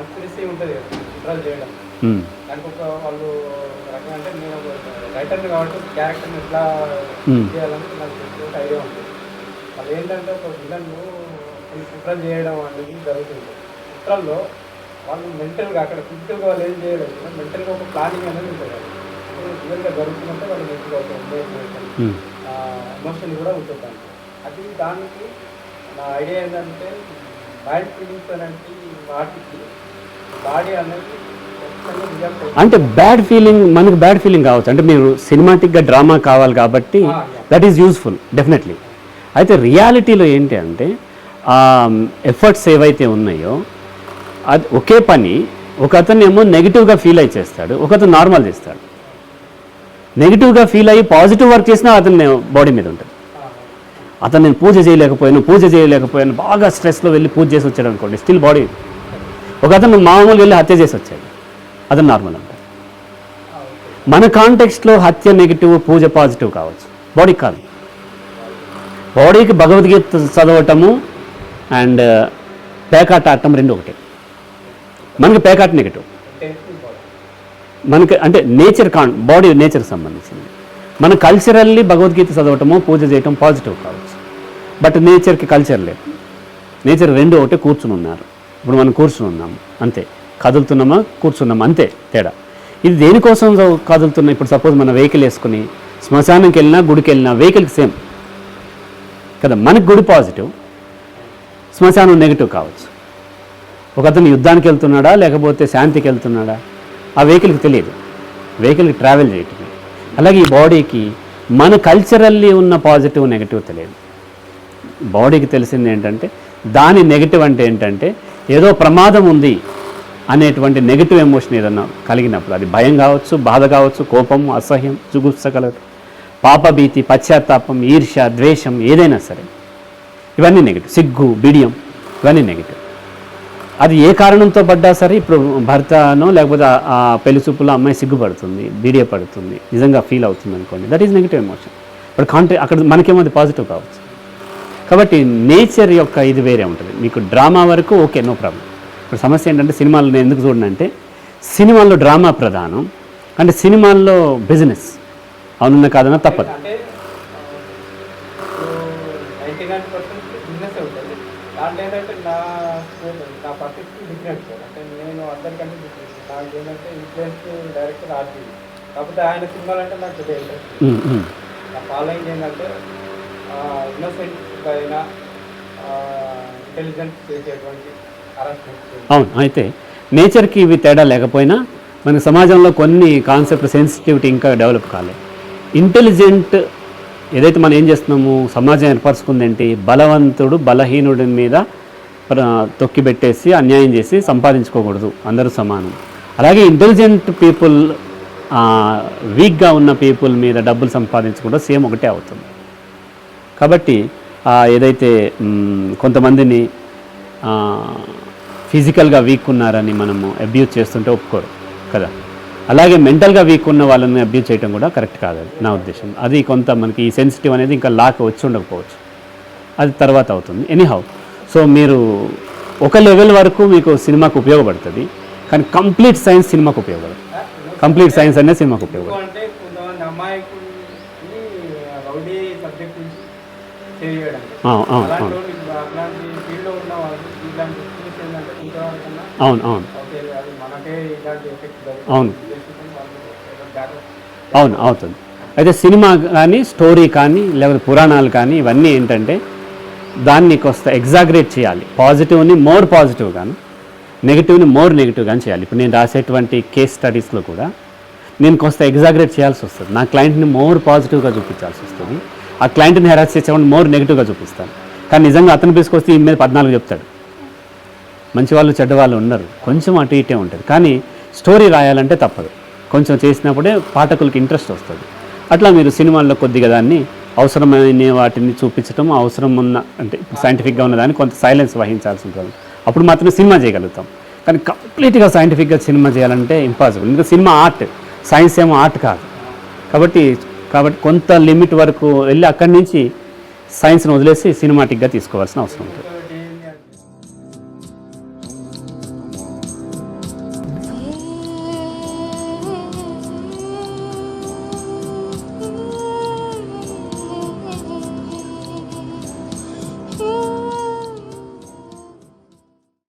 Conspiracy ఉంటుంది కదా కుట్రలు చేయడం ఉమ్, దానికి ఒక వాళ్ళు రకంగా అంటే నేను ఒక రైటర్ని కాబట్టి క్యారెక్టర్ని ఎట్లా Hmm. చేయాలని నాకు ఒక ఐడియా ఉంటుంది అది ఏంటంటే ఒక విలన్ కొన్ని కుట్రలు చేయడం అనేది జరుగుతుంది కుట్రల్లో వాళ్ళు మెంటల్గా అక్కడ ఫిజికల్గా వాళ్ళు ఏం చేయలేదు మెంటల్గా ఒక ప్లానింగ్ అనేది ఉంటుంది రియల్గా జరుగుతుందంటే వాళ్ళు మెంటల్గా ఒక. ఎమోషన్ కూడా ఉంటుంది. అది దానికి నా ఐడియా ఏంటంటే బ్యాడ్ ఫీలింగ్స్ అనేది వాటికి అంటే బ్యాడ్ ఫీలింగ్ మనకు బ్యాడ్ ఫీలింగ్ కావచ్చు. అంటే మీరు సినిమాటిక్గా డ్రామా కావాలి కాబట్టి. దట్ ఈస్ యూస్ఫుల్ డెఫినెట్లీ అయితే రియాలిటీలో ఏంటి అంటే ఆ ఎఫర్ట్స్ ఏవైతే ఉన్నాయో అది ఒకే పని ఒక అతను ఏమో నెగిటివ్గా ఫీల్ అయి చేస్తాడు ఒక అతను నార్మల్ చేస్తాడు. నెగిటివ్గా ఫీల్ అయ్యి పాజిటివ్ వర్క్ చేసినా అతని బాడీ మీద ఉంటుంది. అతను నేను పూజ చేయలేకపోయాను పూజ చేయలేకపోయాను బాగా స్ట్రెస్లో వెళ్ళి పూజ చేసి వచ్చాడు అనుకోండి స్టిల్ బాడీ ఒక అతను మామూలుగా వెళ్ళి హత్య చేసి వచ్చాడు. అతను నార్మల్ అంటారు మన కాంటెక్స్ట్లో హత్య నెగిటివ్ పూజ పాజిటివ్ కావచ్చు. బాడీకి కాదు. బాడీకి భగవద్గీత చదవటము అండ్ uh, పేకాట ఆడటం రెండు ఒకటే. మనకి పేకాట నెగిటివ్. మనకి అంటే నేచర్ కాన్ బాడీ నేచర్ సంబంధించింది. మన కల్చరల్లీ భగవద్గీత చదవటము పూజ చేయటం పాజిటివ్ కావచ్చు. బట్ నేచర్కి కల్చర్ లేదు. నేచర్ రెండు ఒకటే కూర్చుని ఉన్నారు. ఇప్పుడు మనం కూర్చున్నాం. అంతే. కదులుతున్నామా? కూర్చున్నాం అంతే. తేడా. ఇది దేనికోసం చ- కదులుతున్నాం ఇప్పుడు సపోజ్ మన వెహికల్ వేసుకుని శ్మశానంకి వెళ్ళినా గుడికి వెళ్ళినా వెహికల్కి సేమ్. కదా మనకి గుడి పాజిటివ్ శ్మశానం నెగిటివ్ కావచ్చు. ఒక అతను యుద్ధానికి వెళ్తున్నాడా? లేకపోతే శాంతికి వెళ్తున్నాడా? ఆ వెహికల్కి తెలియదు. వెహికల్కి ట్రావెల్ చేయటమే. అలాగే ఈ బాడీకి మన కల్చరల్లీ ఉన్న పాజిటివ్ నెగిటివ్ తెలియదు. బాడీకి తెలిసింది ఏంటంటే దాని నెగిటివ్ అంటే ఏంటంటే ఏదో ప్రమాదం ఉంది అనేటువంటి నెగిటివ్ ఎమోషన్ ఏదన్నా కలిగినప్పుడు అది భయం కావచ్చు బాధ కావచ్చు కోపం అసహ్యం జుగుప్స కలగటం పాపభీతి పశ్చాత్తాపం ఈర్ష్య ద్వేషం ఏదైనా సరే ఇవన్నీ నెగిటివ్ సిగ్గు బిడియం ఇవన్నీ నెగిటివ్ అది ఏ కారణంతో పడ్డా సరే ఇప్పుడు భర్తనో లేకపోతే ఆ- పెళ్ళి చూపులో అమ్మాయి సిగ్గుపడుతుంది బీడియ పడుతుంది నిజంగా ఫీల్ అవుతుంది అనుకోండి దట్ ఈస్ నెగిటివ్ ఎమోషన్ ఇప్పుడు కాంట్రీ అక్కడ మనకేమో అది పాజిటివ్ కావచ్చు. కాబట్టి నేచర్ యొక్క ఇది వేరే ఉంటుంది. మీకు డ్రామా వరకు ఓకే నో ప్రాబ్లం. ఇప్పుడు సమస్య ఏంటంటే సినిమాలు నేను ఎందుకు చూడనంటే సినిమాల్లో డ్రామా ప్రధానం అంటే సినిమాల్లో బిజినెస్. అవునన్న కాదన్నా తప్పదు. కాకపోతే ఆయన సినిమాలు అంటే నాకు ఫాలోయింగ్ ఏంటంటే ఇన్నోసెంట్ పైన చేసేటువంటి అవును అయితే నేచర్కి ఇవి తేడా లేకపోయినా మన సమాజంలో కొన్ని కాన్సెప్ట్ సెన్సిటివిటీ ఇంకా డెవలప్ కాలేదు ఇంటెలిజెంట్ ఏదైతే మనం ఏం చేస్తున్నాము సమాజం ఏర్పరచుకుంది ఏంటి? బలవంతుడు బలహీనుడి మీద తొక్కిబెట్టేసి అన్యాయం చేసి సంపాదించుకోకూడదు. అందరూ సమానం. అలాగే ఇంటెలిజెంట్ పీపుల్ వీక్గా ఉన్న పీపుల్ మీద డబ్బులు సంపాదించుకుంటే సేమ్ ఒకటే అవుతుంది. కాబట్టి ఏదైతే కొంతమందిని ఫిజికల్గా వీక్ ఉన్నారని మనము అబ్యూజ్ చేస్తుంటే ఒప్పుకోరు కదా. అలాగే మెంటల్గా వీక్ ఉన్న వాళ్ళని అబ్యూజ్ చేయడం కూడా కరెక్ట్ కాదు నా ఉద్దేశం. అది కొంత మనకి ఈ సెన్సిటివ్ అనేది ఇంకా లాక్ వచ్చి ఉండకపోవచ్చు. అది తర్వాత అవుతుంది. ఎనీహౌ సో మీరు ఒక లెవెల్ వరకు మీకు సినిమాకు ఉపయోగపడుతుంది కానీ కంప్లీట్ సైన్స్ సినిమాకు ఉపయోగపడదు. కంప్లీట్ సైన్స్ అనే సినిమాకు ఉపయోగపడుతుంది అంటే కొంతమంది అమాయకుల్ని రౌడీ సబ్జెక్ట్ నుంచి సేవ్ చేయడం అవును అవును అలాంటి అవును వాళ్ళు ఇప్పుడు అట్లాంటి ఫీల్డ్లో ఉన్న వాళ్ళు ఇలాంటి ఎక్స్పీరియన్స్ ఏంటంటే ఇంతవరకన్నా అవును అవును ఓకే అది మనకే ఇలాంటి ఎఫెక్ట్ అవును. చేసుకుని వాళ్ళు ఏదో బ్యాక్వర్డ్ అవును అవుతుంది. అయితే సినిమా కానీ స్టోరీ కానీ లేకపోతే పురాణాలు కానీ ఇవన్నీ ఏంటంటే దాన్ని కొంత ఎగ్జాగరేట్ చేయాలి. పాజిటివ్ని మోర్ పాజిటివ్ గాను నెగిటివ్ని మోర్ నెగిటివ్ గాను చేయాలి. ఇప్పుడు నేను రాసేటువంటి కేస్ స్టడీస్లో కూడా నేను కొంత ఎగ్జాగరేట్ చేయాల్సి వస్తుంది. నా క్లయింట్ని మోర్ పాజిటివ్గా చూపించాల్సి వస్తుంది. ఆ క్లయింట్ని హెరాస్ చేసేవాడిని మోర్ నెగిటివ్గా చూపిస్తాను. కానీ నిజంగా అతను తీసుకొస్తే ఈ మీద పద్నాలుగు చెప్తాడు. మంచి వాళ్ళు చెడ్డ వాళ్ళు కొంచెం అటు ఇటే ఉంటుంది. కానీ స్టోరీ రాయాలంటే తప్పదు. కొంచెం చేసినప్పుడే పాఠకులకి ఇంట్రెస్ట్ వస్తుంది. అట్లా మీరు సినిమాల్లో కొద్దిగా దాన్ని అవసరమైన వాటిని చూపించడం అవసరం ఉన్న అంటే సైంటిఫిక్గా ఉన్నదాన్ని కొంత సైలెన్స్ వహించాల్సి ఉంటుంది అప్పుడు మాత్రమే సినిమా చేయగలుగుతాం. కానీ కంప్లీట్గా సైంటిఫిక్గా సినిమా చేయాలంటే ఇంపాసిబుల్ ఇంకా సినిమా ఆర్ట్ సైన్స్ ఏమో ఆర్ట్ కాదు. కాబట్టి కాబట్టి కొంత లిమిట్ వరకు వెళ్ళి అక్కడి నుంచి సైన్స్ని వదిలేసి సినిమాటిక్గా తీసుకోవాల్సిన అవసరం ఉంటుంది.